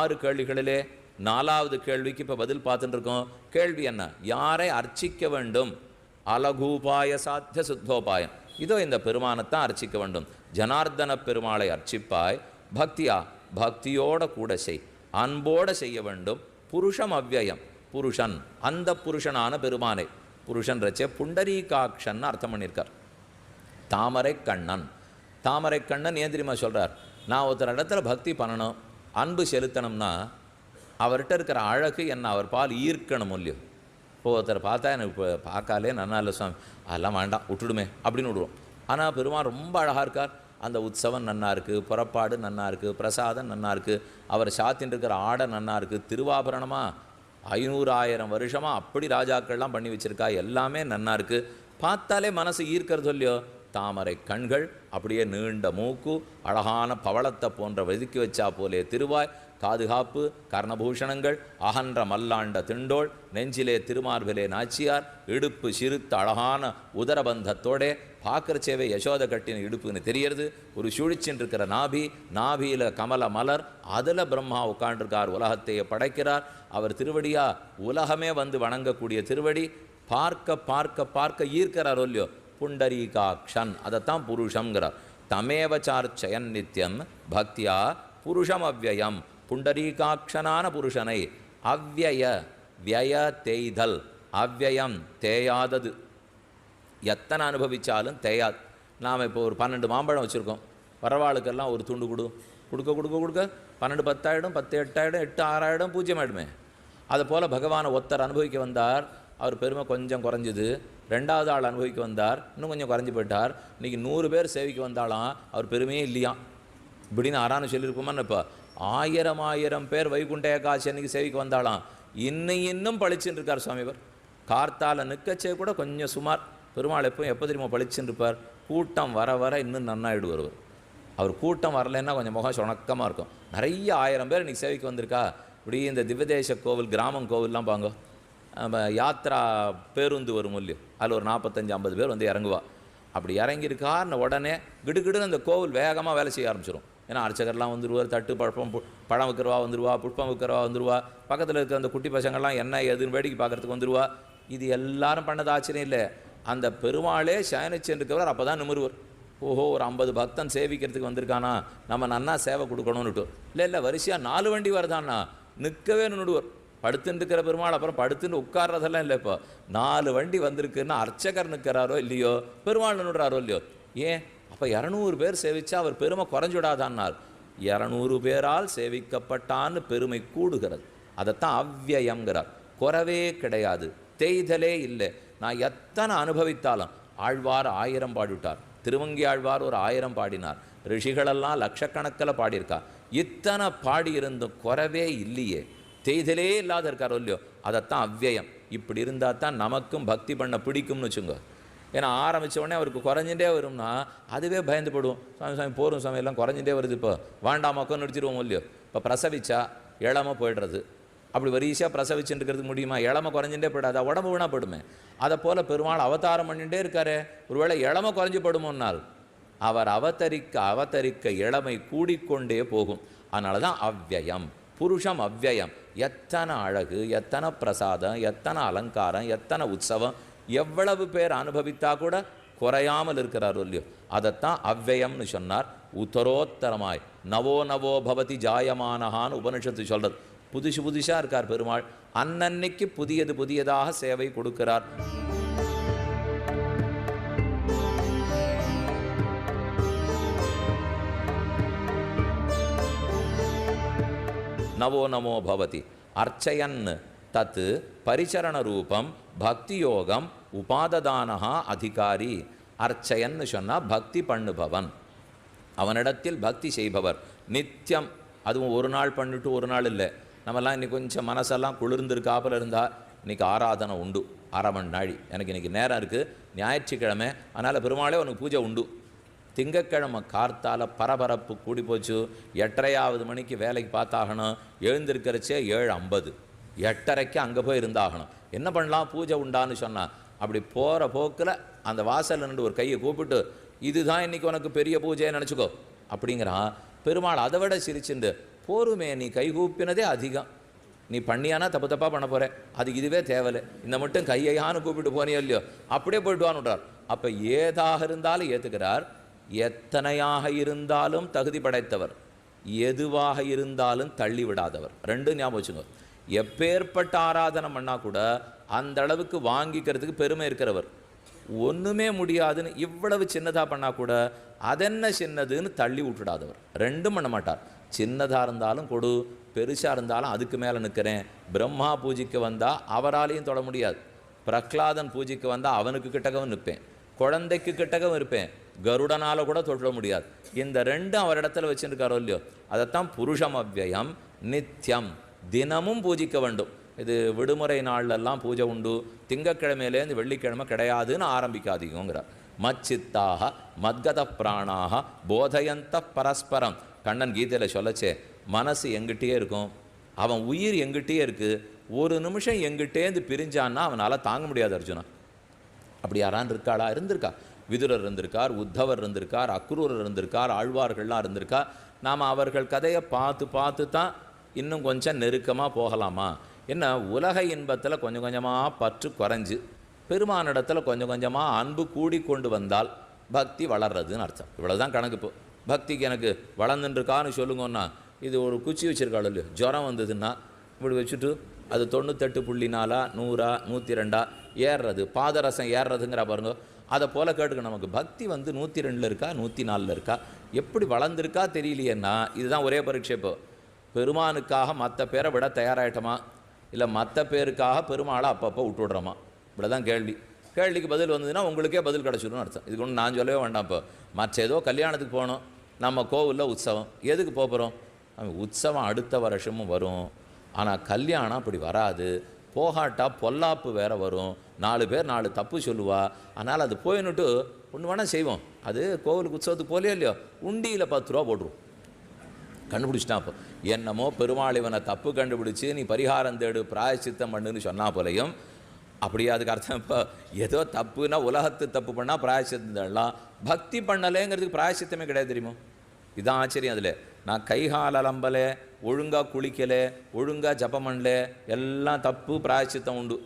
ஆறு கேள்விகளிலே நாலாவது கேள்விக்கு இப்போ பதில் பார்த்துட்டு இருக்கோம் கேள்வி என்ன? யாரை அர்ச்சிக்க வேண்டும்? அலகூபாய சாத்திய சுத்தோபாயம். இதோ இந்த பெருமானைத்தான் அர்ச்சிக்க வேண்டும். ஜனார்தன பெருமாளை அர்ச்சிப்பாய் பக்தியா பக்தியோட கூட செய். அன்போட செய்ய வேண்டும். புருஷம் அவ்வயம். புருஷன். அந்த புருஷனான பெருமானை. புருஷன் ரச்சே புண்டரீகாட்சன் அர்த்தம் பண்ணியிருக்கார். தாமரை கண்ணன் தாமரை கண்ணன் ஏன் தெரியுமா சொல்கிறார் நான் ஒருத்தர் இடத்துல பக்தி பண்ணணும். அன்பு செலுத்தணும்னா அவர்கிட்ட இருக்கிற அழகு என்ன அவர் பால் ஈர்க்கணும் இல்லையோ இப்போ ஒருத்தர் பார்த்தா எனக்கு இப்போ பார்க்காலே நன்னா இல்லை சுவாமி. அதெல்லாம் வேண்டாம் விட்டுடுமே அப்படின்னு விடுவோம். ஆனால் பெருமாள் ரொம்ப அழகாக இருக்கார். அந்த உற்சவம் நன்னா இருக்குது புறப்பாடு நன்னா இருக்குது பிரசாதம் நன்னா இருக்குது அவர் சாத்தின்னு இருக்கிற ஆடை நன்னா இருக்குது திருவாபரணமாக ஐநூறு ஆயிரம் வருஷமாக அப்படி ராஜாக்கள்லாம் பண்ணி வச்சுருக்கா எல்லாமே நன்னா இருக்குது பார்த்தாலே மனசு ஈர்க்கிறது இல்லையோ? தாமரை கண்கள் அப்படியே நீண்ட மூக்கு அழகான பவளத்தை போன்ற வெதுக்கி வச்சா போலே திருவாய் காதுகாப்பு கர்ணபூஷணங்கள் அகன்ற மல்லாண்ட திண்டோள் நெஞ்சிலே திருமார்பிலே நாச்சியார் இடுப்பு சிறுத்த அழகான உதரபந்தத்தோடே பார்க்குற சேவை யசோத கட்டின இடுப்புன்னு தெரியறது ஒரு சுழிச்சின்றிருக்கிற நாபி நாபியில் கமல மலர் அதில் பிரம்மா உட்காண்டிருக்கார் உலகத்தையே படைக்கிறார் அவர் திருவடியா உலகமே வந்து வணங்கக்கூடிய திருவடி பார்க்க பார்க்க பார்க்க ஈர்க்கிறார் இல்லையோ புண்டரீகாக்ஷன். அதைத்தான் புருஷங்கிறார் தமேவச்சார்ச்சயன் நித்யம் பக்தியா புருஷம் அவ்வயம் புண்டரீகாட்சனான புருஷனை அவ்வய விய தேய்தல். அவ்வயம் தேயாதது. எத்தனை அனுபவித்தாலும் தேயாது நாம் இப்போ ஒரு பன்னெண்டு மாம்பழம் வச்சுருக்கோம். வரவாளுக்கெல்லாம் ஒரு துண்டு கொடு. கொடுக்க கொடுக்க கொடுக்க பன்னெண்டு பத்தாயிடும் பத்து எட்டாயிடும் எட்டு ஆறாயிடும் பூஜ்ஜியம் ஆயிடுமே அதை போல் பகவானை ஒருத்தர் அனுபவிக்க வந்தார். அவர் பெருமை கொஞ்சம் குறைஞ்சிது. ரெண்டாவது ஆள் அனுபவிக்க வந்தார். இன்னும் கொஞ்சம் குறைஞ்சி போயிட்டார். இன்றைக்கி நூறு பேர் சேவைக்கு வந்தாலாம் அவர் பெருமையே இல்லையாம் இப்படின்னு ஆறானு சொல்லியிருப்போமான்னு இப்போ ஆயிரம் ஆயிரம் பேர் வைகுண்ட ஏகாசி அன்னைக்கு சேவைக்கு வந்தாலாம். இன்னும் இன்னும் பளிச்சுன்னு இருக்கார் சுவாமிவர் கார்த்தால நிற்கச்சே கூட கொஞ்சம் சுமார். பெருமாள் எப்போ எப்போ தெரியுமா பளிச்சுன்னு இருப்பார்? கூட்டம் வர வர இன்னும் நன்னாயிடு வருவார் அவர் கூட்டம் வரலைன்னா கொஞ்சம் முகம் சுணக்கமாக இருக்கும். நிறைய ஆயிரம் பேர் இன்றைக்கி சேவைக்கு வந்திருக்கா? இப்படி இந்த திவ்யதேச கோவில் கிராமம் கோவில்லாம் பாங்க. நம்ம யாத்ரா பேருந்து வரும் இல்லையோ? அதில் ஒரு நாற்பத்தஞ்சு ஐம்பது பேர் வந்து இறங்குவா. அப்படி இறங்கியிருக்காருன்னு உடனே கிடுகிடுன்னு அந்த கோவில் வேகமாக வேலை செய்ய ஆரம்பிச்சிடும் ஏன்னா அர்ச்சகர்லாம் வந்துருவார் தட்டு பழப்பம் பு- பழம் விற்கிறவா வந்துருவா புஷ்பம் விற்கிறவா வந்துருவா பக்கத்தில் இருக்கிற அந்த குட்டி பசங்கள்லாம் என்ன ஏதுன்னு வேடிக்கை பார்க்குறதுக்கு வந்துருவா. இது எல்லாரும் பண்ணது ஆச்சரியம் இல்லை. அந்த பெருமாளே சயனிச்சென்றிருக்கவர் அப்போ தான் நிமிருவர். ஓஹோ ஒரு ஐம்பது பக்தன் சேவிக்கிறதுக்கு வந்திருக்கானா? நம்ம நன்னா சேவை கொடுக்கணும்னுட்டு. இல்லை இல்லை வரிசையாக நாலு வண்டி வருதான்னா நிற்கவே நின்றுடுவர் படுத்துன்னு இருக்கிற பெருமாள் அப்புறம் படுத்துன்னு உட்கார்றதெல்லாம் இல்லை இப்போ. நாலு வண்டி வந்திருக்குன்னா அர்ச்சகர் நிற்கிறாரோ இல்லையோ பெருமாள் நின்றுறாரோ இல்லையோ. ஏன்? அப்போ இரநூறு பேர் சேவிச்சா அவர் பெருமை குறைஞ்சுடாதான்னார். இரநூறு பேரால் சேவிக்கப்பட்டான்னு பெருமை கூடுகிறது. அதைத்தான் அவ்யயம்ங்கிறார் குறவே கிடையாது. தேய்தலே இல்லை. நான் எத்தனை அனுபவித்தாலும் ஆழ்வார் ஆயிரம் பாடிவிட்டார். திருவங்கி ஆழ்வார் ஒரு ஆயிரம் பாடினார். ரிஷிகளெல்லாம் லட்சக்கணக்கில் பாடியிருக்கா. இத்தனை பாடியிருந்தும் குறவே இல்லையே. தேய்தலே இல்லாத இருக்காரோ இல்லையோ அதைத்தான் அவ்யயம் இப்படி இருந்தால் தான் நமக்கும் பக்தி பண்ண பிடிக்கும்னு வச்சுங்க ஏன்னா ஆரம்பித்த உடனே அவருக்கு குறைஞ்சிட்டே வரும்னா அதுவே பயந்து போடுவோம் சாமி சாமி போரும் சாமி எல்லாம் குறைஞ்சிட்டே வருது இப்போ. வேண்டாமாக்கோ நிறுத்திடுவோம் இல்லையோ? இப்போ பிரசவிச்சா இளம போயிடுறது. அப்படி வரிசையாக பிரசவிச்சுட்டு இருக்கிறதுக்கு முடியுமா? இளமை குறைஞ்சிட்டே போயிடாது. உடம்பு வீணா போடுமே அதை போல் பெருமாள் அவதாரம் பண்ணிகிட்டே இருக்காரு. ஒருவேளை இளமை குறைஞ்சி போடுமோன்னால் அவர் அவதரிக்க அவதரிக்க இளமை கூடிக்கொண்டே போகும். அதனால தான் அவ்வயம். புருஷம் அவ்வயம். எத்தனை அழகு எத்தனை பிரசாதம் எத்தனை அலங்காரம் எத்தனை உற்சவம் எவ்வளவு பேர் அனுபவித்தா கூட குறையாமல் இருக்கிறார் இல்லையோ. அதைத்தான் அவ்யயம்னு சொன்னார் உத்தரோத்தரமாய். நவோ நவோ பவதி ஜாயமானஹான்னு உபனிஷத்து சொல்கிறது புதுசு புதுசாக இருக்கார் பெருமாள். அன்னன்னைக்கு புதியது புதியதாக சேவை கொடுக்கிறார். நவோ நமோ பவதி அர்ச்சயன் தத் பரிச்சரண ரூபம் பக்தி யோகம் உபாததானஹா அதிகாரி அர்ச்சயன்னு சொன்னால் பக்தி பண்ணுபவன் அவனிடத்தில் பக்தி செய்பவர் நித்தியம் அதுவும் ஒரு நாள் பண்ணிட்டு ஒரு நாள் இல்லை நம்மலாம் இன்னைக்கு கொஞ்சம் மனசெல்லாம் குளிர்ந்திருக்காப்புல இருந்தால் இன்னைக்கு ஆராதனை உண்டு அரை மணி நாழி எனக்கு இன்னைக்கு நேரம் இருக்குது ஞாயிற்றுக்கிழமை அதனால் பெருமாளே உனக்கு பூஜை உண்டு திங்கக்கிழமை கார்த்தால பரபரப்பு கூடி போச்சு எட்டரையாவது மணிக்கு வேலைக்கு பார்த்தாகணும். எழுந்திருக்கிறச்சே ஏழு ஐம்பது. எட்டரைக்கு அங்கே போய் இருந்தாகணும். என்ன பண்ணலாம்? பூஜை உண்டான்னு சொன்னான் அப்படி போகிற போக்கில் அந்த வாசலில் நின்று ஒரு கையை கூப்பிட்டு இதுதான் இன்னைக்கு உனக்கு பெரிய பூஜையை நினச்சிக்கோ. அப்படிங்கிறான். பெருமாள் அதை விட சிரிச்சுண்டு போருமே நீ கைகூப்பினதே அதிகம். நீ பண்ணியானா தப்பு தப்பாக பண்ண போகிற அது இதுவே தேவையில்லை. இந்த மட்டும் கையையான்னு கூப்பிட்டு போனியோ இல்லையோ அப்படியே போயிட்டு வான்னு அப்போ ஏதாக இருந்தாலும் ஏற்றுக்கிறார் எத்தனையாக இருந்தாலும் தகுதி படைத்தவர் எதுவாக இருந்தாலும் தள்ளி விடாதவர் ரெண்டும் ஞாபகம் வச்சுங்க எப்பேற்பட்ட ஆராதனை பண்ணால் கூட அந்த அளவுக்கு வாங்கிக்கிறதுக்கு பெருமை இருக்கிறவர். ஒன்றுமே முடியாதுன்னு இவ்வளவு சின்னதாக பண்ணால் கூட அதென்ன சின்னதுன்னு தள்ளி விட்டுடாதவர் ரெண்டும் பண்ண மாட்டார். சின்னதாக இருந்தாலும் கொடு பெருசாக இருந்தாலும் அதுக்கு மேலே நிற்கிறேன் பிரம்மா பூஜைக்கு வந்தால் அவராலையும் தொட முடியாது. பிரகலாதன் பூஜைக்கு வந்தால் அவனுக்கு கிட்டகவும் நிற்பேன். குழந்தைக்கு கிட்டகவும் இருப்பேன். கருடனால கூட தொட முடியாது. இந்த ரெண்டும் அவர் இடத்துல வச்சுருக்காரோ இல்லையோ? அதைத்தான் புருஷம் அவ்வயம் நித்தியம் தினமும் பூஜிக்க வேண்டும். இது விடுமுறை நாள்லெல்லாம் பூஜை உண்டு. திங்கக்கிழமையிலேருந்து வெள்ளிக்கிழமை கிடையாதுன்னு ஆரம்பிக்காதீங்கிறார் மச்சித்தாக மத்கத பிராணாக போதயந்த பரஸ்பரம். கண்ணன் கீதையில் சொல்லச்சே மனசு எங்கிட்டயே இருக்கும். அவன் உயிர் எங்கிட்டே இருக்கு. ஒரு நிமிஷம் எங்கிட்டேந்து பிரிஞ்சான்னா அவனால் தாங்க முடியாது அர்ஜுனா. அப்படி யாரான் இருக்காளா? இருந்திருக்கா. விதுரர் இருந்திருக்கார் உத்தவர் இருந்திருக்கார் அக்ரூரர் இருந்திருக்கார் ஆழ்வார்கள்லாம் இருந்திருக்கா நாம் அவர்கள் கதையை பார்த்து பார்த்து தான் இன்னும் கொஞ்சம் நெருக்கமாக போகலாமா? என்ன உலக இன்பத்தில் கொஞ்சம் கொஞ்சமாக பற்று குறைஞ்சு பெருமானிடத்தில் கொஞ்சம் கொஞ்சமாக அன்பு கூடி கொண்டு வந்தால் பக்தி வளர்றதுன்னு அர்த்தம். இவ்வளோதான் கணக்கு இப்போ. பக்திக்கு எனக்கு வளர்ந்துருக்கான்னு சொல்லுங்கன்னா இது ஒரு குச்சி வச்சுருக்காள் இல்லையோ ஜுரம் வந்ததுன்னா இப்படி வச்சுட்டு அது தொண்ணூத்தெட்டு புள்ளி நாலா நூறா நூற்றி ரெண்டா ஏறுறது. பாதரசம் ஏறுறதுங்கிற பாருங்க அதை போல் கேட்டுக்க நமக்கு பக்தி வந்து நூற்றி ரெண்டில் இருக்கா? நூற்றி நாலில் இருக்கா? எப்படி வளர்ந்துருக்கா தெரியலையேன்னா இதுதான் ஒரே பரீட்சை இப்போ. பெருமானுக்காக மற்ற பேரை விட தயாராகிட்டோமா இல்லை மற்ற பேருக்காக பெருமாளை அப்பப்போ விட்டு இப்படி தான் கேள்வி. கேள்விக்கு பதில் வந்ததுன்னா உங்களுக்கே பதில் கிடச்சிடும்னு அர்த்தம். இதுக்கு ஒன்று நான் சொல்லவே வேண்டாம் இப்போ. மற்ற ஏதோ கல்யாணத்துக்கு போகணும். நம்ம கோவிலில் உற்சவம். எதுக்கு போக போகிறோம் உற்சவம் அடுத்த வருஷமும் வரும். ஆனால் கல்யாணம் அப்படி வராது. போகாட்டா பொல்லாப்பு வேற வரும். நாலு பேர் நாலு தப்பு சொல்லுவா. அதனால் அது போயின்னுட்டு ஒன்று வேணால் செய்வோம். அது கோவிலுக்கு உற்சவத்துக்கு போலையோ இல்லையோ உண்டியில் பத்து ரூபா போட்டுருவோம் கண்டுபிடிச்சிட்டான் அப்போ. என்னமோ பெருமாள் இவனை தப்பு கண்டுபிடிச்சி நீ பரிகாரம் தேடு பிராயச்சித்தம் பண்ணுன்னு சொன்னா போலையும் அப்படியே அதுக்கு அர்த்தம் இப்போ ஏதோ தப்புனா உலகத்து தப்பு பண்ணால் பிராயசித்தம் தேடலாம். பக்தி பண்ணலேங்கிறதுக்கு பிராயசித்தமே கிடையாது தெரியுமோ? இதான் ஆச்சரியம் அதில். நான் கைகால் அலம்பலை ஒழுங்காக குளிக்கலை ஒழுங்காக ஜபம் பண்ணல எல்லாம் தப்பு பிராயசித்தம் உண்டு.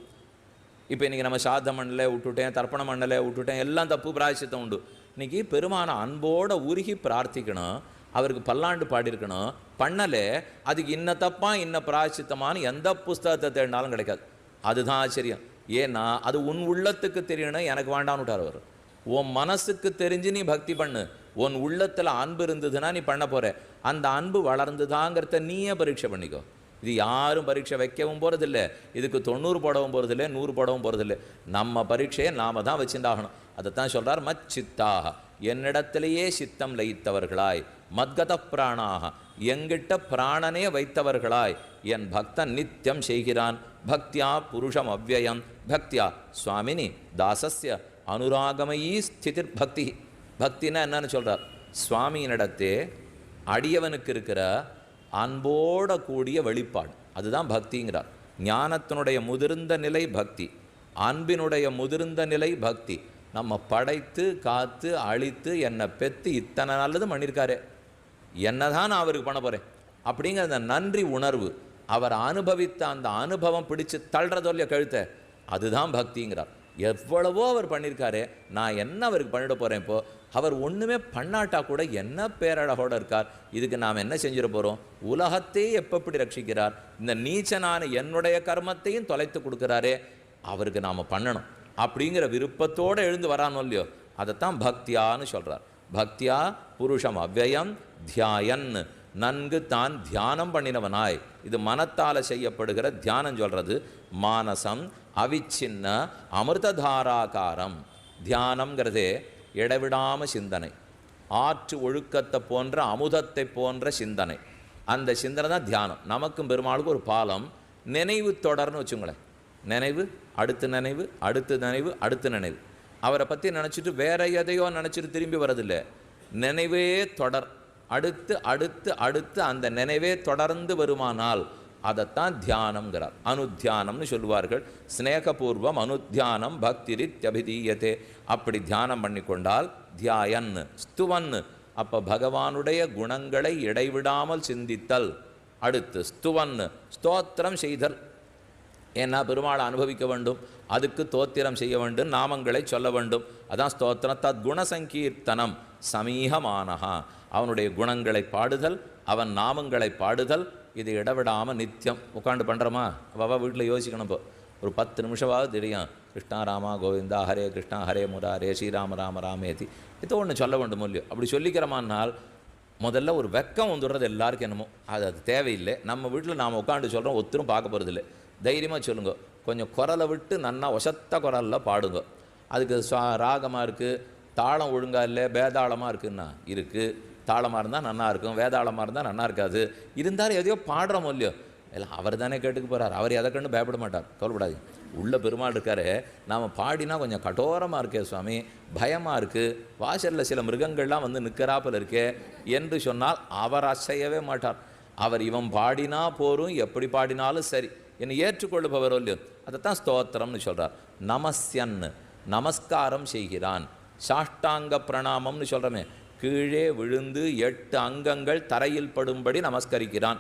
இப்போ இன்றைக்கி நம்ம சாதம் மண்ணலை விட்டுட்டேன் தர்ப்பண மண்ணலை விட்டுட்டேன் எல்லாம் தப்பு பிராயச்சித்தம் உண்டு. இன்னைக்கு பெருமான அன்போட உருகி பிரார்த்திக்கணும் அவருக்கு பல்லாண்டு பாடியிருக்கணும் பண்ணலே அதுக்கு இன்ன தப்பா இன்ன பிராயச்சித்தமானு எந்த புஸ்தகத்தை தேடினாலும் கிடைக்காது. அதுதான் ஆச்சரியம். ஏன்னா அது உன் உள்ளத்துக்கு தெரியணும் எனக்கு வேண்டான்னு விட்டார் அவர். உன் மனசுக்கு தெரிஞ்சு நீ பக்தி பண்ணு. உன் உள்ளத்தில் அன்பு இருந்ததுன்னா நீ பண்ண போகிற அந்த அன்பு வளர்ந்துதாங்கிறத நீயே பரீட்சை பண்ணிக்கோ. இது யாரும் பரீட்சை வைக்கவும் போகிறதில்ல இதுக்கு தொண்ணூறு போடவும் போகிறதில்ல நூறு போடவும் போகிறதில்ல நம்ம பரீட்சையை நாம தான் வச்சுட்டாகணும் அதைத்தான் சொல்றார் மச்சித்தாக. என்னிடத்திலேயே சித்தம் லயித்தவர்களாய் மத்கத பிராணாக எங்கிட்ட பிராணனே வைத்தவர்களாய் என் பக்தன் நித்தியம் செய்கிறான். பக்தியா புருஷம் அவ்வயம். பக்தியா சுவாமினி தாசஸ்ய அனுராகமயீ ஸ்திதிர் பக்தி. பக்தினா என்னன்னு சொல்றார். சுவாமியினிடத்தே அடியவனுக்கு இருக்கிற அன்போட கூடிய வெளிப்பாடு. அதுதான் பக்திங்கிறார். ஞானத்தினுடைய முதிர்ந்த நிலை பக்தி. அன்பினுடைய முதிர்ந்த நிலை பக்தி. நம்ம படைத்து காத்து அழித்து என்னை பெற்று இத்தனை நல்லது என்ன என்னதான் நான் அவருக்கு பண்ண போகிறேன் அப்படிங்கிற அந்த நன்றி உணர்வு அவர் அனுபவித்த அந்த அனுபவம் பிடிச்சு தள்ளுறதோ இல்லையோ கழுத்த அதுதான் பக்திங்கிறார். எவ்வளவோ அவர் பண்ணியிருக்காரு நான் என்ன அவருக்கு பண்ணிட போகிறேன் இப்போ? அவர் ஒன்றுமே பண்ணாட்டா கூட என்ன பேரழகோடு இருக்கார்? இதுக்கு நாம் என்ன செஞ்சிட போகிறோம் உலகத்தையே எப்போ எப்படி ரட்சிக்கிறார்? இந்த நீச்சனான என்னுடைய கர்மத்தையும் தொலைத்து கொடுக்குறாரே. அவருக்கு நாம் பண்ணணும். அப்படிங்கிற விருப்பத்தோடு எழுந்து வரானோ இல்லையோ? அதைத்தான் பக்தியான்னு சொல்கிறார் பக்தியா புருஷம் அவ்வயம் தியாயன். நன்கு தான் தியானம் பண்ணினவனாய். இது மனத்தால் செய்யப்படுகிற தியானம் சொல்கிறது மானசம் அவிச்சின்ன அமிர்ததாராகாரம் தியானம்ங்கிறது இடவிடாமல் சிந்தனை. ஆற்று ஒழுக்கத்தை போன்ற அமுதத்தை போன்ற சிந்தனை. அந்த சிந்தனை தான் தியானம். நமக்கும் பெருமாளுக்கும் ஒரு பாலம். நினைவு தொடர்னு வச்சுங்களேன். நினைவு அடுத்த நினைவு அடுத்த நினைவு அடுத்த நினைவு. அவரை பற்றி நினச்சிட்டு வேற எதையோ நினச்சிட்டு திரும்பி வரதில்லை நினைவே தொடர். அடுத்து அடுத்து அடுத்து அந்த நினைவே தொடர்ந்து வருமானால் அதைத்தான் தியானம்ங்கிறார். அனுத்தியானம்னு சொல்லுவார்கள். ஸ்நேகபூர்வம் அனுத்தியானம் பக்திரித்யபிதீயத்தே அப்படி தியானம் பண்ணி கொண்டால் தியாயன் ஸ்துவன். அப்போ பகவானுடைய குணங்களை இடைவிடாமல் சிந்தித்தல். அடுத்து ஸ்துவன் ஸ்தோத்திரம் செய்தல். ஏன்னா பெருமாளை அனுபவிக்க வேண்டும். அதுக்கு தோத்திரம் செய்ய வேண்டும் நாமங்களை சொல்ல வேண்டும். அதான் ஸ்தோத்திரம். தத் குணசங்கீர்த்தனம். சமீகமானஹா. அவனுடைய குணங்களை பாடுதல் அவன் நாமங்களை பாடுதல் இது இடவிடாமல் நித்தியம். உட்காந்து பண்ணுறோமா அவ வீட்டில் யோசிக்கணும் இப்போ. ஒரு பத்து நிமிஷமாவது தெரியும். கிருஷ்ணா ராமா கோவிந்தா ஹரே கிருஷ்ணா ஹரே முராரே ஸ்ரீராம ராம ராமேதி. இது ஒன்று சொல்ல வேண்டும் இல்லையோ. அப்படி சொல்லிக்கிறோமானால் முதல்ல ஒரு வெக்கம் வந்துடுறது எல்லாருக்கும் என்னமோ. அது அது தேவையில்லை. நம்ம வீட்டில் நாம் உட்காந்து சொல்கிறோம் ஒத்தரும் பார்க்க போகிறதில்ல தைரியமாக சொல்லுங்க. கொஞ்சம் குரலை விட்டு நன்னா ஒசத்த குரலில் பாடுங்க. அதுக்கு ராகமாக இருக்குது தாளம் ஒழுங்கா இல்லை பேதாளமாக இருக்குன்னா இருக்குது தாளமாக இருந்தால் நல்லாயிருக்கும் இருக்கும் வேதாளமாக இருந்தால் நல்லா இருக்காது. இருந்தாலும் எதையோ பாடுறோமோ இல்லையோ இல்லை அவர் தானே கேட்டுக்கு போகிறார் அவர் எதை கண்டு பயப்பட மாட்டார். கவலைப்படாது உள்ள பெருமாள் இருக்காரு. நாம் பாடினா கொஞ்சம் கடோரமாக இருக்கே சுவாமி. பயமாக இருக்குது வாசலில் சில மிருகங்கள்லாம் வந்து நிற்கிறாப்பில் இருக்கே என்று சொன்னால் அவர் அசையவே மாட்டார். அவர் இவன் பாடினா போரும் எப்படி பாடினாலும் சரி. என்னை ஏற்றுக்கொள்ளுபவர் இல்லையோ அதைத்தான் ஸ்தோத்திரம்னு சொல்கிறார் நமஸ்யன் நமஸ்காரம் செய்கிறான். சாஷ்டாங்க பிரணாமம்னு சொல்கிறோமே கீழே விழுந்து எட்டு அங்கங்கள் தரையில் படும்படி நமஸ்கரிக்கிறான்.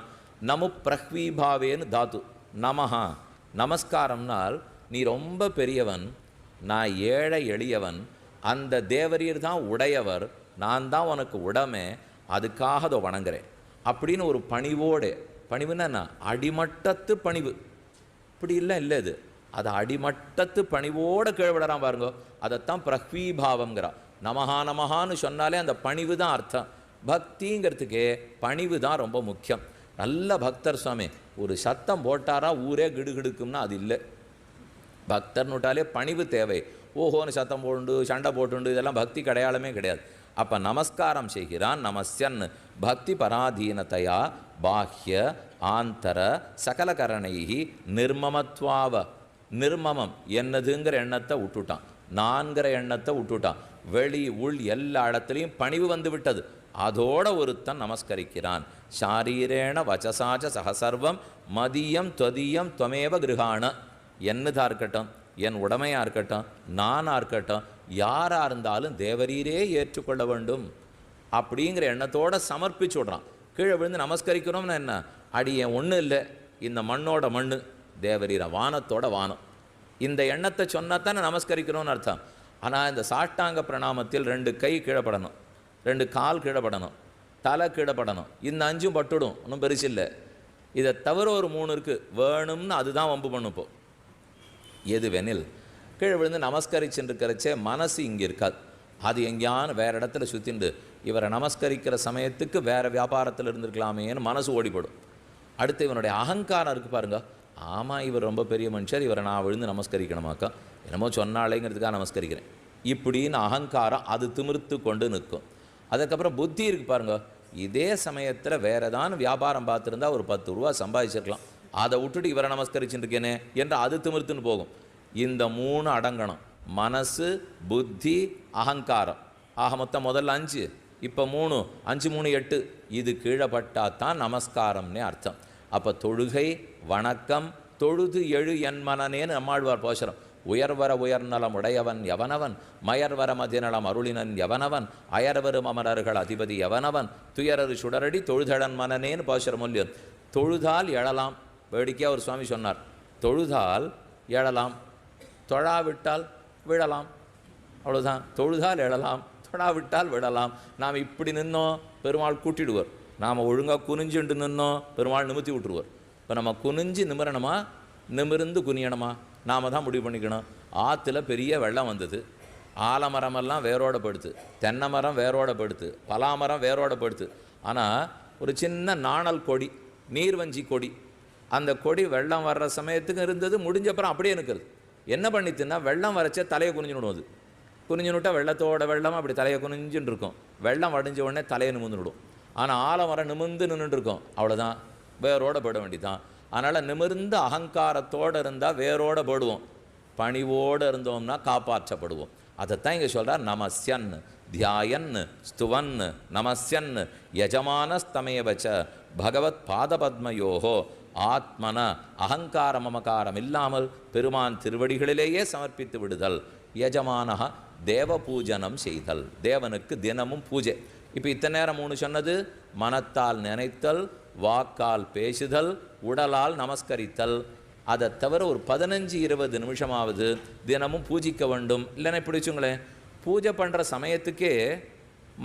நமு பிரஹ்வீபாவேன்னு தாத்து. நமஹா. நமஸ்காரம்னால் நீ ரொம்ப பெரியவன் நான் ஏழை எளியவன் அந்த தேவரீர் தான் உடையவர் நான் தான் உனக்கு உடமை அதுக்காக அதை வணங்குறேன். அப்படின்னு ஒரு பணிவோடு. பணிவுன்னா என்ன? அடிமட்டத்து பணிவு. இப்படி இல்லை இல்லை இது. அதை அடிமட்டத்து பணிவோட கீழே விடறான் பாருங்க. அதைத்தான் பிரஹ்வீபாவங்கிறான் நமஹா நமஹான்னு சொன்னாலே அந்த பணிவு தான் அர்த்தம். பக்திங்கிறதுக்கே பணிவு தான் ரொம்ப முக்கியம். நல்ல பக்தர் சுவாமி ஒரு சத்தம் போட்டாரா ஊரே கிடுகிடுக்கும்னா அது இல்லை. பக்தர்னு விட்டாலே பணிவு தேவை. ஓஹோன்னு சத்தம் போண்டு சண்டை போட்டுண்டு இதெல்லாம் பக்தி கிடையாளமே கிடையாது. அப்போ நமஸ்காரம் செய்கிறான் நமஸ்யன் பக்தி பராதீனத்தையா பாஹ்ய ஆந்தர சகலகரணைகி நிர்மமத்வாவ. நிர்மமம் என்னதுங்கிற எண்ணத்தை விட்டுட்டான். நான்கிற எண்ணத்தை விட்டுட்டான். வெளி உள் எல்லா இடத்துலையும் பணிவு வந்துவிட்டது அதோட ஒருத்தன் நமஸ்கரிக்கிறான். ஷாரீரேண வச்சசாச்ச சகசர்வம் மதியம் தொதியம் துவமேவ கிருகான என்னதா இருக்கட்டும்? என் உடமையாக இருக்கட்டும்? நானாக இருக்கட்டும்? யாராக இருந்தாலும் தேவரீரே ஏற்றுக்கொள்ள வேண்டும். அப்படிங்கிற எண்ணத்தோடு சமர்ப்பிச்சு விட்றான். கீழே விழுந்து நமஸ்கரிக்கிறோம்னா என்ன? அடி என் ஒன்றும் இல்லை. இந்த மண்ணோட மண் தேவரீர வானத்தோட வானம். இந்த எண்ணத்தை சொன்னா தானே நமஸ்கரிக்கிறோம்னு அர்த்தம். ஆனால் இந்த சாஷ்டாங்க பிரணாமத்தில் ரெண்டு கை கீழப்படணும். ரெண்டு கால் கீழப்படணும். தலை கீழப்படணும். இந்த அஞ்சும் பட்டுடும். ஒன்றும் பெருசில்லை இதை தவிர ஒரு மூணு இருக்குது வேணும்னு அதுதான் வம்பு பண்ணும் எது எதுவெனில் கீழே விழுந்து நமஸ்கரிச்சுருக்கிறச்சே மனசு இங்கே இருக்காது. அது எங்கேயான வேற இடத்துல சுற்றிண்டு இவரை நமஸ்கரிக்கிற சமயத்துக்கு வேற வியாபாரத்தில் இருந்திருக்கலாமேன்னு மனசு ஓடிப்படும். அடுத்து இவனுடைய அகங்காரம் இருக்குது பாருங்க. ஆமாம் இவர் ரொம்ப பெரிய மனுஷர். இவரை நான் விழுந்து நமஸ்கரிக்கணுமாக்கா? என்னமோ சொன்னாலேங்கிறதுக்காக நமஸ்கரிக்கிறேன். இப்படின்னு அகங்காரம் அது திமிர்த்து கொண்டு நிற்கும். அதுக்கப்புறம் புத்தி இருக்குது பாருங்க. இதே சமயத்தில் வேறு ஏதாவது வியாபாரம் பார்த்துருந்தா ஒரு பத்து ரூபா சம்பாதிச்சிருக்கலாம். அதை விட்டுட்டு இவரை நமஸ்கரிச்சுருக்கேனே இருக்கேனே என்று அது திமிர்த்துன்னு போகும். இந்த மூணு அடங்கணும். மனசு புத்தி அகங்காரம். ஆக மொத்தம் முதல்ல அஞ்சு இப்போ மூணு அஞ்சு மூணு எட்டு. இது கீழே தான் நமஸ்காரம்னே அர்த்தம். அப்போ தொழுகை வணக்கம் தொழுது எழு என் மனனேன்னு நம்மாழ்வார் போசரம் உயர்வர உயர்நலம் உடையவன் எவனவன்? மயர்வர மதிநலம் அருளினன் எவனவன்? அயர்வரும் அமரர்கள் அதிபதி எவனவன்? துயரரு சுடரடி தொழுதழன் மனனேன்னு போசரம் இல்லையோ தொழுதால் எழலாம். வேடிக்கையாக ஒரு சுவாமி சொன்னார். தொழுதால் எழலாம். தொழாவிட்டால் விழலாம். அவ்வளோதான் தொழுதால் எழலாம். தொழாவிட்டால் விடலாம். நாம் இப்படி நின்னோம் பெருமாள் கூட்டிடுவார். நாம் ஒழுங்காக குனிஞ்சுண்டு நின்னோம் பெருமாள் நிமித்தி விட்டுருவார். இப்போ நம்ம குனிஞ்சு நிமிரணுமா? நிமிர்ந்து குனியணுமா? நாம் தான் முடிவு பண்ணிக்கணும். ஆற்றுல பெரிய வெள்ளம் வந்தது. ஆலமரமெல்லாம் வேரோட படுத்து தென்னை மரம் வேரோட படுத்து பலாமரம் வேரோட படுத்து ஆனால் ஒரு சின்ன நாணல் கொடி நீர்வஞ்சி கொடி அந்த கொடி வெள்ளம் வர்ற சமயத்துக்கு இருந்தது முடிஞ்சப்புறம் அப்படியே இருக்கிறது என்ன பண்ணித்துன்னா வெள்ளம் வரைச்ச தலையை குனிஞ்சுன்னு அது. குனிஞ்சுனுட்டா வெள்ளத்தோட வெள்ளம் அப்படி தலையை குனிஞ்சுன்னு இருக்கும். வெள்ளம் வடிஞ்ச உடனே தலையை நிமிர்ந்து விடும் ஆனால் ஆலமரம் நிமிர்ந்து நின்றுட்டு இருக்கும். அவ்வளோதான் வேரோட போட வேண்டிதான் அதனால் நிமிர்ந்து அகங்காரத்தோடு இருந்தால் வேரோடு போடுவோம். பணிவோடு இருந்தோம்னா காப்பாற்றப்படுவோம். அதைத்தான் இங்கே சொல்கிறார் நமஸ்யன் தியாயன் ஸ்துவன் நமஸ்யன் யஜமானஸ்தமயவச்ச பகவத் பாதபத்மயோகோ ஆத்மன அகங்கார மமகாரம் இல்லாமல் பெருமான் திருவடிகளிலேயே சமர்ப்பித்து விடுதல். யஜமானஹ தேவ பூஜனம் செய்தல். தேவனுக்கு தினமும் பூஜை. இப்போ இத்தனை நேரம் மூணு சொன்னது? மனத்தால் நினைத்தல் வாக்கால் பேசுதல் உடலால் நமஸ்கரித்தல். அதை தவிர ஒரு பதினஞ்சு இருபது நிமிஷமாவது தினமும் பூஜிக்க வேண்டும். இல்லைன்னா இப்படி வச்சுங்களேன்? பூஜை பண்ணுற சமயத்துக்கே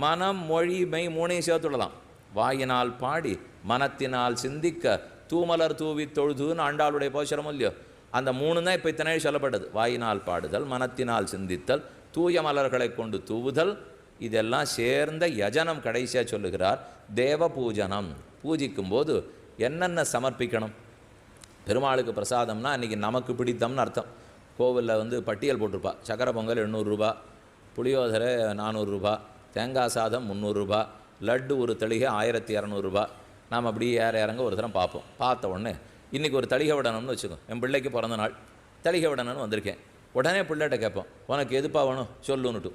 மனம் மொழி மெய் மூணையும் சேர்த்துடலாம் வாயினால் பாடி மனத்தினால் சிந்திக்க தூமலர் தூவி தொழுதுன்னு ஆண்டாளுடைய போஷரம் இல்லையோ? அந்த மூணு தான் இப்போ இத்தனை சொல்லப்பட்டது. வாயினால் பாடுதல் மனத்தினால் சிந்தித்தல் தூய மலர்களை கொண்டு தூவுதல் இதெல்லாம் சேர்ந்த யஜனம் கடைசியாக சொல்லுகிறார் தேவ பூஜனம். பூஜிக்கும் போது என்னென்ன சமர்ப்பிக்கணும்? பெருமாளுக்கு பிரசாதம்னா இன்றைக்கி நமக்கு பிடித்தம்னு அர்த்தம். கோவிலில் வந்து பட்டியல் போட்டிருப்பா. சக்கரை பொங்கல் எண்ணூறுரூபா புளியோதரை நானூறுரூபா தேங்காய் சாதம் முந்நூறுரூபா லட்டு ஒரு தளிகை ஆயிரத்தி இரநூறுபா நாம் அப்படியே ஏற இறங்க ஒரு தரம் பார்ப்போம். பார்த்த உடனே இன்றைக்கி ஒரு தளிகை விடணும்னு வச்சுக்கோ. என் பிள்ளைக்கு பிறந்த நாள். தளிகை விடணும்னு வந்திருக்கேன். உடனே பிள்ளைகிட்ட கேட்போம். உனக்கு எதுப்பா வேணும்? சொல்லுன்னுட்டு.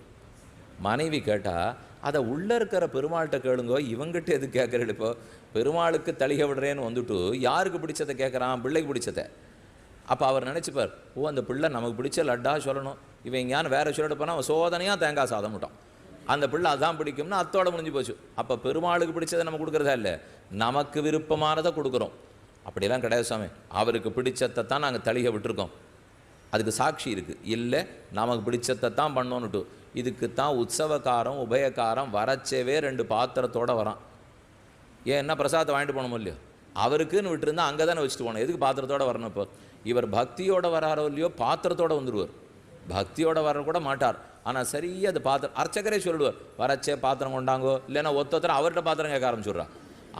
மனைவி கேட்டால் அதை உள்ளே இருக்கிற பெருமாள்கிட்ட கேளுங்கோ இவங்கிட்ட எது கேட்குறது இப்போ பெருமாளுக்கு தழிக விடுறேன்னு வந்துட்டு யாருக்கு பிடிச்சதை கேட்குறான் பிள்ளைக்கு பிடிச்சதை? அப்போ அவர் நினச்சிப்பார் ஓ அந்த பிள்ளை நமக்கு பிடிச்ச லட்டா சொல்லணும். இவன் எங்கேயானு வேறு சொல்லிட்டு போனால் அவன் சோதனையாக தேங்காய் சாதம் விட்டான் அந்த பிள்ளை அதான் பிடிக்கும்னா அத்தோட முடிஞ்சு போச்சு. அப்போ பெருமாளுக்கு பிடிச்சதை நம்ம கொடுக்குறதா இல்லை? நமக்கு விருப்பமானதை கொடுக்குறோம். அப்படிலாம் கிடையாது சுவாமி. அவருக்கு பிடிச்சதை தான் நாங்கள் தழிக விட்டுருக்கோம். அதுக்கு சாட்சி இருக்குது இல்லை நமக்கு பிடிச்சதை தான் பண்ணோன்னுட்டு. இதுக்கு தான் உற்சவக்காரம் உபயக்காரம் வரச்சேவே ரெண்டு பாத்திரத்தோட வரான். ஏன் என்ன பிரசாதத்தை வாங்கிட்டு போகணும் இல்லையோ? அவருக்குன்னு விட்டுருந்தா அங்கே தானே வச்சுட்டு போகணும். எதுக்கு பாத்திரத்தோட வரணும் இப்போ? இவர் பக்தியோட வராரோ இல்லையோ பாத்திரத்தோட வந்துடுவார் பக்தியோடு வர கூட மாட்டார். ஆனால் சரியா அது பாத்திரம் அர்ச்சகரே சொல்லுவார் வரச்சே பாத்திரம் கொண்டாங்கோ. இல்லைன்னா ஒத்தொத்தர அவர்கிட்ட பாத்திரம் கேட்க ஆரம்பிச்சுட்றான்.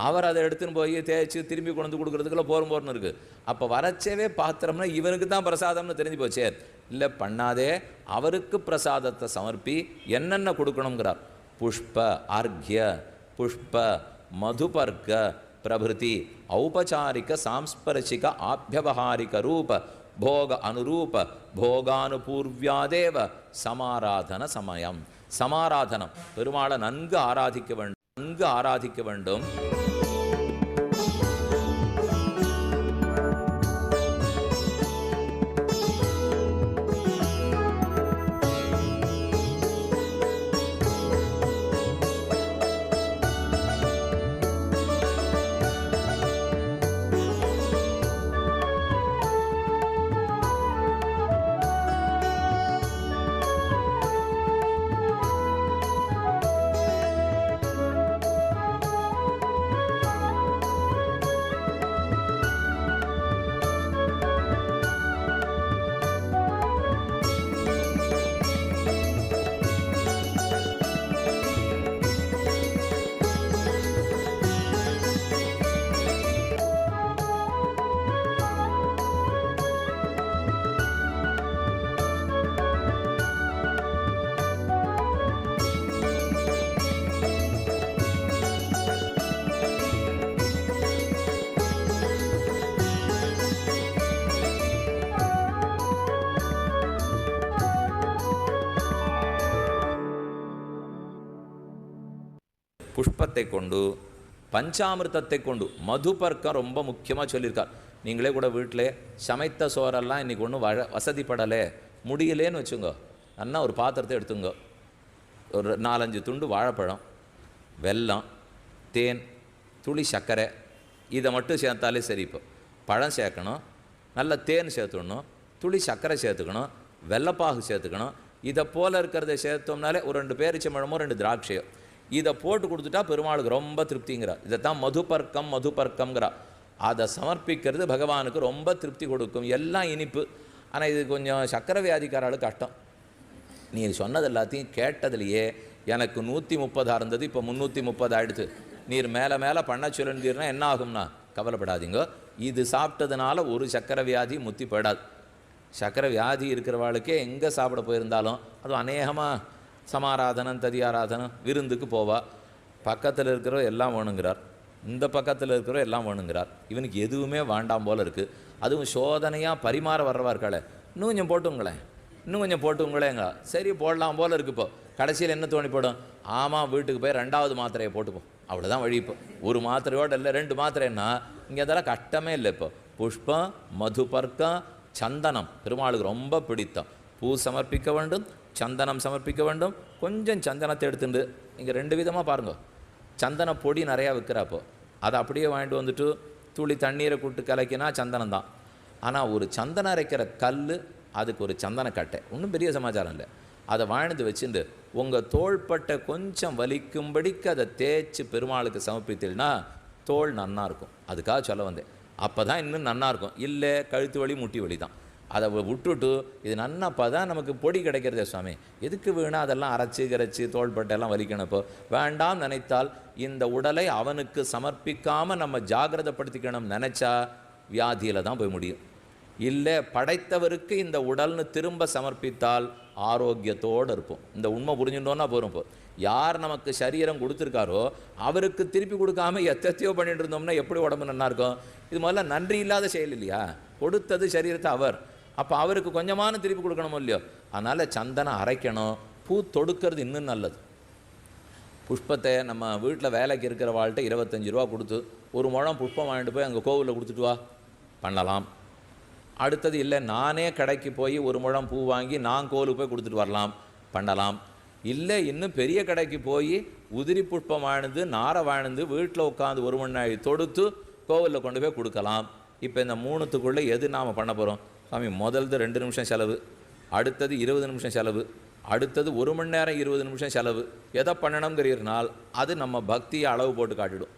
அவர் அதை எடுத்துன்னு போய் தேய்ச்சி திரும்பி கொண்டு வந்து கொடுக்குறதுக்குள்ள போரும் போர்னு இருக்குது அப்போ வரச்சவே பாத்திரம்னா இவனுக்கு தான் பிரசாதம்னு தெரிஞ்சு போச்சே. இல்லை பண்ணாதே அவருக்கு பிரசாதத்தை சமர்ப்பி என்னென்ன கொடுக்கணுங்கிறார் புஷ்ப அர்க்ய புஷ்ப மதுபர்க்க பிரபிருதி ஔபச்சாரிக சாம்ஸ்பரிசிக ஆபியவகாரிக ரூப போக அனுரூப போகானுபூர்வியாதேவ சமாராதன சமயம். சமாராதனம். பெருமாளை நன்கு ஆராதிக்க வேண்டும் நன்கு ஆராதிக்க வேண்டும். புஷ்பத்தை கொண்டு பஞ்சாமிர்தத்தை கொண்டு மதுபர்க்கம் ரொம்ப முக்கியமாக சொல்லியிருக்கார். நீங்களே கூட வீட்டில் சமைத்த சோறெல்லாம் இன்றைக்கி ஒன்றும் வழ வசதிப்படலை முடியலேன்னு வச்சுங்க. அண்ணா ஒரு பாத்திரத்தை எடுத்துங்க. ஒரு நாலஞ்சு துண்டு வாழைப்பழம் வெல்லம் தேன் துளி சர்க்கரை இதை மட்டும் சேர்த்தாலே சரி இப்போ. பழம் சேர்க்கணும் நல்ல தேன் சேர்த்துக்கணும் துளி சர்க்கரை சேர்த்துக்கணும் வெள்ளைப்பாகு சேர்த்துக்கணும். இதை போல் இருக்கிறத சேர்த்தோம்னாலே ஒரு ரெண்டு பேரிச்சம்பழமோ ரெண்டு திராட்சையோ. இதை போட்டு கொடுத்துட்டா பெருமாளுக்கு ரொம்ப திருப்திங்கிறார் இதைத்தான் மதுபர்க்கம் மதுபர்க்கம்ங்கிறா. அதை சமர்ப்பிக்கிறது பகவானுக்கு ரொம்ப திருப்தி கொடுக்கும். எல்லாம் இனிப்பு. ஆனால் இது கொஞ்சம் சக்கரை வியாதிக்காராளுக்கு கஷ்டம். நீ சொன்னது எல்லாத்தையும் கேட்டதுலையே எனக்கு நூற்றி முப்பதாக இருந்தது இப்போ முந்நூற்றி முப்பது ஆகிடுது நீர் மேலே மேலே பண்ண சொல்லுந்தீர்னா என்ன ஆகும்னா? கவலைப்படாதீங்க. இது சாப்பிட்டதுனால ஒரு சக்கரை வியாதி முத்தி போயிடாது. சக்கரை வியாதி இருக்கிறவாளுக்கே எங்கே சாப்பிட போயிருந்தாலும் அதுவும் அநேகமாக சமாராதனம் ததியாராதனம் விருந்துக்கு போவா. பக்கத்தில் இருக்கிற எல்லாம் வேணுங்கிறார். இந்த பக்கத்தில் இருக்கிற எல்லாம் வேணுங்கிறார். இவனுக்கு எதுவுமே வேண்டாம் போல் இருக்குது அதுவும் சோதனையாக பரிமாற வர்றவா இருக்காளே. இன்னும் கொஞ்சம் போட்டுங்களேன். இன்னும் கொஞ்சம் போட்டுங்களேங்க. சரி போடலாம் போல் இருக்கு இப்போ. கடைசியில் என்ன தோணி போடும்? ஆமாம் வீட்டுக்கு போய் ரெண்டாவது மாத்திரையை போட்டுப்போம். அவ்வளோதான் வழி இப்போ. ஒரு மாத்திரையோட இல்லை ரெண்டு மாத்திரைன்னா இங்கே அதெல்லாம் கஷ்டமே இல்லை இப்போ. புஷ்பம் மதுபர்க்கம் சந்தனம். பெருமாளுக்கு ரொம்ப பிடித்தம். பூ சமர்ப்பிக்க வேண்டும் சந்தனம் சமர்ப்பிக்க வேண்டும். கொஞ்சம் சந்தனத்தை எடுத்துட்டு இங்கே ரெண்டு விதமாக பாருங்க. சந்தன பொடி நிறையா விற்கிறாப்போ அதை அப்படியே வாங்கிட்டு வந்துட்டு துளி தண்ணீரை கூட்டு கலக்கினா சந்தனம் தான். ஆனால் ஒரு சந்தனம் அரைக்கிற கல் அதுக்கு ஒரு சந்தன கட்டை. ஒன்றும் பெரிய சமாச்சாரம் இல்லை. அதை வாழ்ந்து வச்சுட்டு உங்கள் தோள்பட்டை கொஞ்சம் வலிக்கும்படிக்கு அதை தேய்ச்சி பெருமாளுக்கு சமர்ப்பித்தீங்கன்னா தோல் நன்னா இருக்கும். அதுக்காக சொல்ல வந்தேன். அப்போ தான் இன்னும் நன்னா இருக்கும். இல்லை கழுத்து வலி முட்டி வலி தான். அதை விட்டுட்டு இது நன்னப்போ தான் நமக்கு பொடி கிடைக்கிறதே சுவாமி. எதுக்கு வீணா அதெல்லாம் அரைச்சி கரைச்சி தோள்பட்டெல்லாம் வலிக்கணும் வேண்டாம் நினைத்தால் இந்த உடலை அவனுக்கு சமர்ப்பிக்காமல் நம்ம ஜாகிரதப்படுத்திக்கணும் நினச்சா வியாதியில் தான் போய் முடியும். இல்லை படைத்தவருக்கு இந்த உடல்னு திரும்ப சமர்ப்பித்தால் ஆரோக்கியத்தோடு இருப்போம். இந்த உண்மை புரிஞ்சுட்டோன்னா போகிறோம் இப்போ. யார் நமக்கு சரீரம் கொடுத்துருக்காரோ அவருக்கு திருப்பி கொடுக்காம எத்தையோ பண்ணிட்டு இருந்தோம்னா எப்படி உடம்பு நல்லா இருக்கும்? இது முதல்ல நன்றி இல்லாத செயல் இல்லையா? கொடுத்தது சரீரத்தை அவர். அப்போ அவருக்கு கொஞ்சமான திருப்பி கொடுக்கணுமோ இல்லையோ? அதனால் சந்தனம் அரைக்கணும். பூ தொடுக்கிறது இன்னும் நல்லது. புஷ்பத்தை நம்ம வீட்டில் வேலைக்கு இருக்கிற வாழ்கிட்ட இருபத்தஞ்சி ரூபா கொடுத்து ஒரு முழம் புஷ்பம் வாங்கிட்டு போய் அங்கே கோவிலில் கொடுத்துட்டு வா. பண்ணலாம். அடுத்தது இல்லை நானே கடைக்கு போய் ஒரு முழம் பூ வாங்கி நான் கோவிலுக்கு போய் கொடுத்துட்டு வரலாம். பண்ணலாம். இல்லை இன்னும் பெரிய கடைக்கு போய் உதிரி புஷ்பம் வாழ்ந்து நாரை வாழ்ந்து வீட்டில் உட்காந்து ஒரு மணி நாள் தொடுத்து கோவிலில் கொண்டு போய் கொடுக்கலாம். இப்போ இந்த மூணுத்துக்குள்ளே எது நாம் பண்ண போகிறோம் சாமி முதல்து ரெண்டு நிமிஷம் செலவு அடுத்தது இருபது நிமிஷம் செலவு அடுத்தது ஒரு மணி நேரம் இருபது நிமிஷம் செலவு. எதை பண்ணணுங்கிறனால் அது நம்ம பக்தியை அளவு போட்டு காட்டிடும்.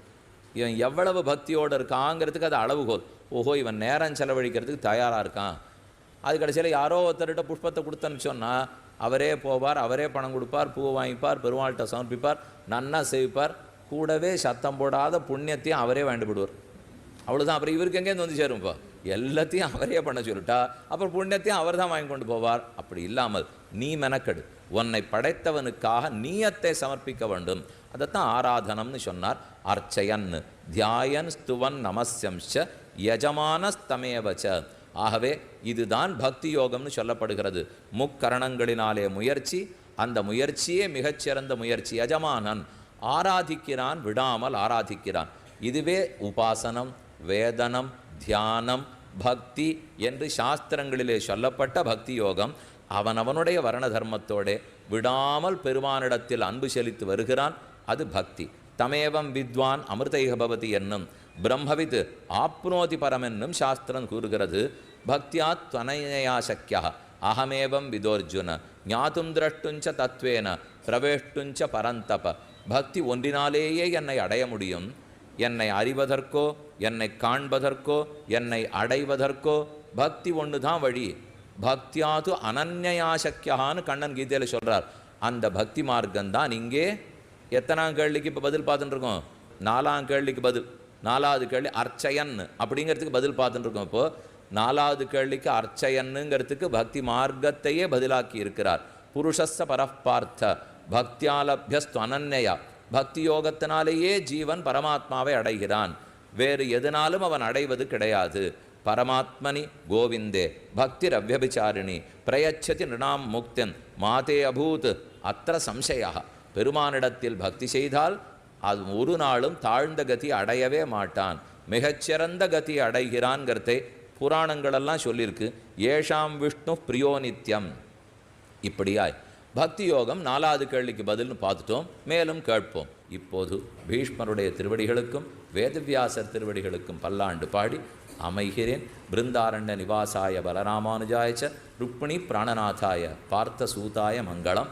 இவன் எவ்வளவு பக்தியோடு இருக்காங்கிறதுக்கு அது அளவுகோல். ஓஹோ இவன் நேரம் செலவழிக்கிறதுக்கு தயாராக இருக்கான். அது கடைசியில் யாரோ ஒருத்தர்கிட்ட புஷ்பத்தை கொடுத்தன்னு சொன்னால் அவரே போவார் அவரே பணம் கொடுப்பார் பூ வாங்கிப்பார் பெருமாள்கிட்ட சமர்ப்பிப்பார் நன்னா செய்விப்பார். கூடவே சத்தம் போடாத புண்ணியத்தையும் அவரே வேண்டுபடுவார். அவ்வளோதான் அப்புறம் இவருக்கு எங்கேருந்து வந்து சேரும்ப்பா? எல்லாத்தையும் அவரே பண்ண சொல்லிட்டா அப்புறம் புண்ணியத்தையும் அவர் தான் வாங்கி கொண்டு போவார். அப்படி இல்லாமல் நீ மெனக்கெடு. உன்னை படைத்தவனுக்காக நீயத்தை சமர்ப்பிக்க வேண்டும். அதைத்தான் ஆராதனம்னு சொன்னார். அர்ச்சயன் தியாயன் ஸ்துவன் நமஸ்யம்ச யஜமானஸ்தமேவச்ச. ஆகவே இதுதான் பக்தி யோகம்னு சொல்லப்படுகிறது. முக்கரணங்களினாலே முயற்சி அந்த முயற்சியே மிகச்சிறந்த முயற்சி. யஜமானன் ஆராதிக்கிறான் விடாமல் ஆராதிக்கிறான். இதுவே உபாசனம் வேதனம் தியானம் பக்தி என்று சாஸ்திரங்களிலே சொல்லப்பட்ட பக்தி யோகம் அவனவனுடைய வர்ண தர்மத்தோடே விடாமல் பெருமானிடத்தில் அன்பு செலுத்தி வருகிறான். அது பக்தி. தமேவம் வித்வான் அமிர்தைக பவதி என்னும் பிரம்மவித் ஆப்னோதி பரம் என்னும் சாஸ்திரம் கூறுகிறது. பக்தியா துவனயா சக்கியா அகமேவம் விதோர்ஜுன. ஞாத்தும் திரஷ்டுஞ்ச தத்வேன. பிரவேஷ்டுஞ்ச பரந்தப. பக்தி ஒன்றினாலேயே என்னை அடைய முடியும். என்னை அறிவதற்கோ என்னை காண்பதற்கோ என்னை அடைவதற்கோ பக்தி ஒன்று தான் வழி. பக்தியாது அனன்யாசக்கியான்னு கண்ணன் கீதையில் சொல்கிறார் அந்த பக்தி மார்க்கம் தான் இங்கே. எத்தனாம் கேள்விக்கு இப்போ பதில் பார்த்துட்டுருக்கோம்? நாலாம் கேள்விக்கு பதில். நாலாவது கேள்வி அர்ச்சயன் அப்படிங்கிறதுக்கு பதில் பார்த்துட்டுருக்கோம் இருக்கோம் நாலாவது கேள்விக்கு அர்ச்சயன்னுங்கிறதுக்கு பக்தி மார்க்கத்தையே பதிலாக்கி இருக்கிறார். புருஷஸ்ஸ பரப்பார்த்த பக்தியாலபியஸ்து அனன்யா பக்தி யோகத்தினாலேயே ஜீவன் பரமாத்மாவை அடைகிறான். வேறு எதனாலும் அவன் அடைவது கிடையாது. பரமாத்மனி கோவிந்தே பக்திர் அவ்வபிச்சாரிணி பிரயச்சதி நிருணாம் முக்தன் மாதே அபூத் அத்திர சம்சயா பெருமானிடத்தில் பக்தி செய்தால் அது ஒரு நாளும் தாழ்ந்த கதி அடையவே மாட்டான். மிகச்சிறந்த கதி அடைகிறான்கிறதை புராணங்களெல்லாம் சொல்லியிருக்கு. ஏஷாம் விஷ்ணு பிரியோ நித்யம். இப்படியாய். பக்தி யோகம் நாலாவது கேள்விக்கு பதில்னு பார்த்துட்டோம். மேலும் கேட்போம். இப்போது பீஷ்மருடைய திருவடிகளுக்கும் வேதவியாசர் திருவடிகளுக்கும் பல்லாண்டு பாடி அமைகிறேன். பிருந்தாரண்ய நிவாசாய பலராமானுஜாய ச ருக்மிணி பிராணநாதாய பார்த்த சூதாய மங்களம்.